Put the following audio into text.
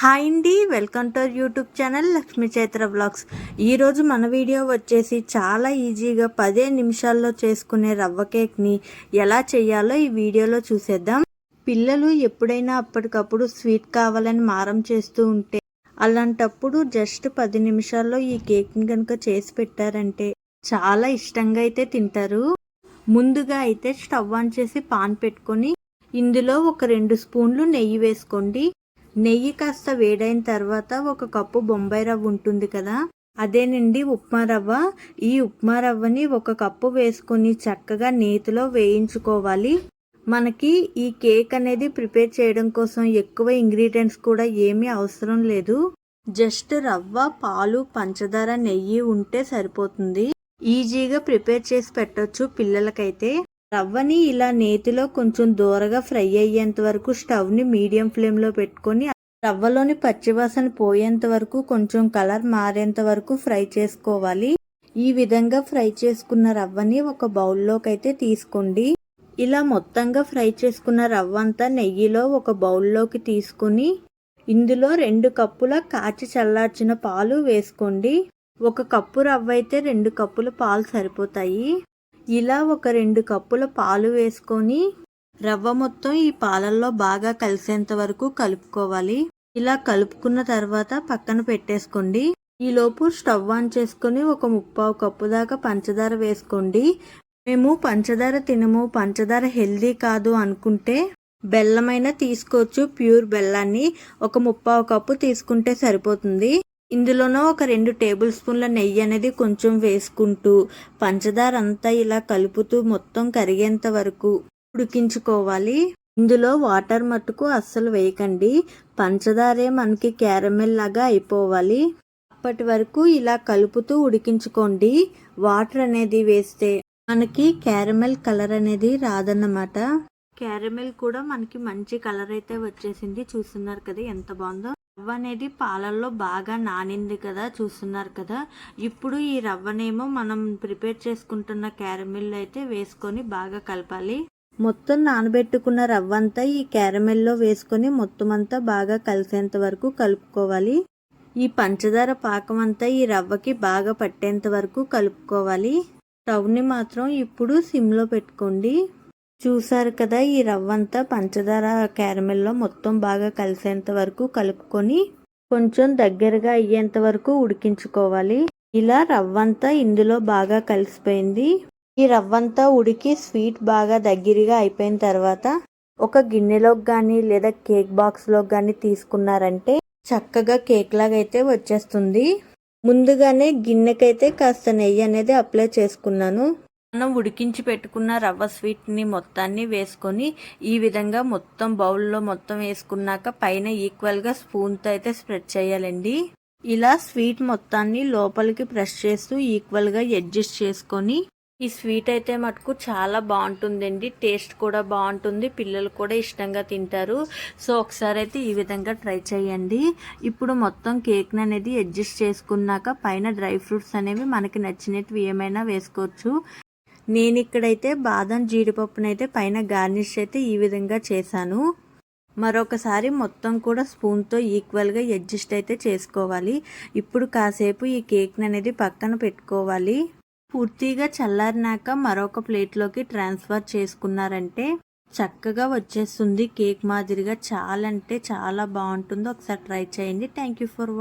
Hi అండి welcome to YouTube channel Lakshmi Chaitra blogs ఈరోజు మన వీడియో వచ్చేసి చాలా ఈజీగా పదే నిమిషాల్లో చేసుకునే రవ్వ కేక్ని ఎలా చేయాలో ఈ వీడియోలో చూసేద్దాం. పిల్లలు ఎప్పుడైనా అప్పటికప్పుడు స్వీట్ కావాలని మారం చేస్తూ ఉంటే అలాంటప్పుడు జస్ట్ పది నిమిషాల్లో ఈ కేక్ని కనుక చేసి పెట్టారంటే చాలా ఇష్టంగా అయితే తింటారు. ముందుగా అయితే స్టవ్ ఆన్ చేసి పాన్ పెట్టుకొని ఇందులో ఒక రెండు స్పూన్లు నెయ్యి వేసుకోండి. నెయ్యి కాస్త వేడైన తర్వాత ఒక కప్పు బొంబాయి రవ్వ ఉంటుంది కదా అదేనండి ఉప్మా రవ్వ. ఈ ఉప్మా రవ్వని ఒక కప్పు వేసుకొని చక్కగా నేతిలో వేయించుకోవాలి. మనకి ఈ కేక్ అనేది ప్రిపేర్ చేయడం కోసం ఎక్కువ ఇంగ్రీడియంట్స్ కూడా ఏమీ అవసరం లేదు. జస్ట్ రవ్వ పాలు పంచదార నెయ్యి ఉంటే సరిపోతుంది. ఈజీగా ప్రిపేర్ చేసి పెట్టొచ్చు పిల్లలకైతే. రవ్వని ఇలా నేతిలో కొంచెం దూరగా ఫ్రై అయ్యేంత వరకు స్టవ్ని మీడియం ఫ్లేమ్లో పెట్టుకొని రవ్వలోని పచ్చివాసన పోయేంత వరకు కొంచెం కలర్ మారేంత వరకు ఫ్రై చేసుకోవాలి. ఈ విధంగా ఫ్రై చేసుకున్న రవ్వని ఒక బౌల్లోకి అయితే తీసుకోండి. ఇలా మొత్తంగా ఫ్రై చేసుకున్న రవ్వ అంతా నెయ్యిలో ఒక బౌల్లోకి తీసుకుని ఇందులో రెండు కప్పుల కాచి చల్లార్చిన పాలు వేసుకోండి. ఒక కప్పు రవ్వ అయితే రెండు కప్పుల పాలు సరిపోతాయి. ఇలా ఒక రెండు కప్పుల పాలు వేసుకొని రవ్వ మొత్తం ఈ పాలల్లో బాగా కలిసేంత వరకు కలుపుకోవాలి. ఇలా కలుపుకున్న తర్వాత పక్కన పెట్టేసుకోండి. ఈలోపు స్టవ్ ఆన్ చేసుకొని ఒక ముప్పావు కప్పు దాకా పంచదార వేసుకోండి. మేము పంచదార తినము. పంచదార హెల్దీ కాదు అనుకుంటే బెల్లమైనా తీసుకోవచ్చు. ప్యూర్ బెల్లాన్ని ఒక ముప్పావు కప్పు తీసుకుంటే సరిపోతుంది. ఇందులోనూ ఒక రెండు టేబుల్ స్పూన్ల నెయ్యి అనేది కొంచెం వేసుకుంటూ పంచదార అంతా ఇలా కలుపుతూ మొత్తం కరిగేంత వరకు ఉడికించుకోవాలి. ఇందులో వాటర్ మట్టుకు అస్సలు వేయకండి. పంచదారే మనకి క్యారమెల్ లాగా అయిపోవాలి. అప్పటి వరకు ఇలా కలుపుతూ ఉడికించుకోండి. వాటర్ అనేది వేస్తే మనకి క్యారమెల్ కలర్ అనేది రాదన్నమాట. క్యారమెల్ కూడా మనకి మంచి కలర్ అయితే వచ్చేసింది. చూస్తున్నారు కదా ఎంత బాగుందో. రవ్వ అనేది పాలల్లో బాగా నానింది కదా చూస్తున్నారు కదా. ఇప్పుడు ఈ రవ్వనేమో మనం ప్రిపేర్ చేసుకుంటున్న క్యారమిల్ అయితే వేసుకొని బాగా కలపాలి. మొత్తం నానబెట్టుకున్న రవ్వ అంతా ఈ క్యారమిల్లో వేసుకొని మొత్తం అంతా బాగా కలిసేంత వరకు కలుపుకోవాలి. ఈ పంచదార పాకం అంతా ఈ రవ్వకి బాగా పట్టేంత వరకు కలుపుకోవాలి. స్టవ్ని మాత్రం ఇప్పుడు సిమ్లో పెట్టుకోండి. చూసారు కదా ఈ రవ్వంతా పంచదార క్యారమెల్లో మొత్తం బాగా కలిసేంత వరకు కలుపుకొని కొంచెం దగ్గరగా అయ్యేంత వరకు ఉడికించుకోవాలి. ఇలా రవ్వంతా ఇందులో బాగా కలిసిపోయింది. ఈ రవ్వంతా ఉడికి స్వీట్ బాగా దగ్గరగా అయిపోయిన తర్వాత ఒక గిన్నెలోకి కానీ లేదా కేక్ బాక్స్లోకి కానీ తీసుకున్నారంటే చక్కగా కేక్ లాగా అయితే వచ్చేస్తుంది. ముందుగానే గిన్నెకైతే కాస్త నెయ్యి అనేది అప్లై చేసుకున్నాను. మనం ఉడికించి పెట్టుకున్న రవ్వ స్వీట్ని మొత్తాన్ని వేసుకొని ఈ విధంగా మొత్తం బౌల్లో మొత్తం వేసుకున్నాక పైన ఈక్వల్గా స్పూన్తో అయితే స్ప్రెడ్ చేయాలండి. ఇలా స్వీట్ మొత్తాన్ని లోపలికి ప్రెస్ చేస్తూ ఈక్వల్గా అడ్జస్ట్ చేసుకొని ఈ స్వీట్ అయితే మటుకు చాలా బాగుంటుందండి. టేస్ట్ కూడా బాగుంటుంది. పిల్లలు కూడా ఇష్టంగా తింటారు. సో ఒకసారి అయితే ఈ విధంగా ట్రై చేయండి. ఇప్పుడు మొత్తం కేక్ని అనేది అడ్జస్ట్ చేసుకున్నాక పైన డ్రై ఫ్రూట్స్ అనేవి మనకి నచ్చినట్టు ఏమైనా వేసుకోవచ్చు. నేను ఇక్కడైతే బాదం జీడిపప్పునైతే పైన గార్నిష్ అయితే ఈ విధంగా చేశాను. మరొకసారి మొత్తం కూడా స్పూన్తో ఈక్వల్గా అడ్జస్ట్ అయితే చేసుకోవాలి. ఇప్పుడు కాసేపు ఈ కేక్ని అనేది పక్కన పెట్టుకోవాలి. పూర్తిగా చల్లారినాక మరొక ప్లేట్లోకి ట్రాన్స్ఫర్ చేసుకున్నారంటే చక్కగా వచ్చేస్తుంది. కేక్ మాదిరిగా చాలా అంటే చాలా బాగుంటుంది. ఒకసారి ట్రై చేయండి. Thank you for